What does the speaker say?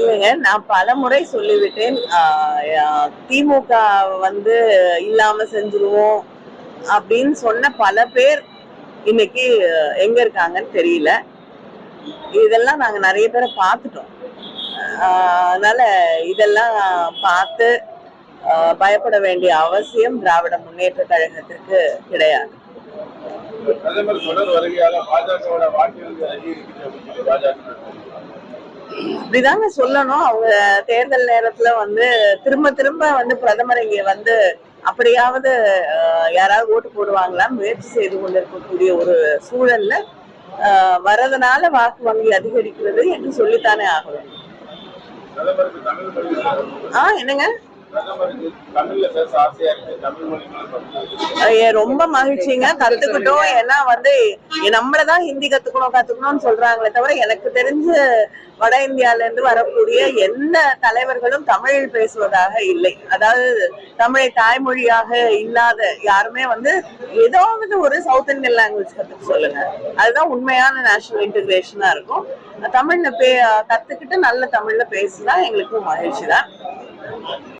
இல்லைங்க நான் பல முறை சொல்லிவிட்டேன் ஆஹ் திமுக வந்து இல்லாம செஞ்சிருவோம் அப்படின்னு சொன்ன பல பேர் இன்னைக்கு எங்க இருக்காங்கன்னு தெரியல. இதெல்லாம் நாங்க நிறைய பேரை பார்த்துட்டோம். அதனால இதெல்லாம் பார்த்து ஆஹ், பயப்பட வேண்டிய அவசியம் திராவிட முன்னேற்ற கழகத்திற்கு கிடையாது. பிரதமர் தொடர் வருகையால பாஜகவோட வாக்கு பாஜக இப்படிதாங்க சொல்லணும். அவங்க தேர்தல் நேரத்துல வந்து திரும்ப திரும்ப வந்து பிரதமர் இங்க வந்து அப்படியாவது யாராவது ஓட்டு போடுவாங்களா? முயற்சி செய்து கொண்டிருக்கக்கூடிய ஒரு சூழல்ல வரதுனால வாக்கு வங்கி அதிகரிக்கிறது என்று சொல்லித்தானே ஆகணும். பிரதமருக்கு தமிழ் மொழி ஆ என்னங்க? ரொம்ப மகிழ்ச்சிங்க. கத்துக்கிட்டோம். ஏன்னா வந்து நம்மளதான் ஹிந்தி கத்துக்கணும் கத்துக்கணும்னு சொல்றாங்களே தவிர எனக்கு தெரிஞ்ச வட இந்தியால இருந்து வரக்கூடிய எந்த தலைவர்களும் தமிழ் பேசுவதாக இல்லை. அதாவது தமிழை தாய்மொழியாக இல்லாத யாருமே வந்து ஏதாவது ஒரு சவுத் இந்தியன் லாங்குவேஜ் கத்துக்க சொல்லுங்க. அதுதான் உண்மையான நேஷனல் இன்டிகிரேஷனா இருக்கும். தமிழ்ல பே கத்துக்கிட்டு நல்ல தமிழ்ல பேசினா எங்களுக்கும் மகிழ்ச்சி தான்.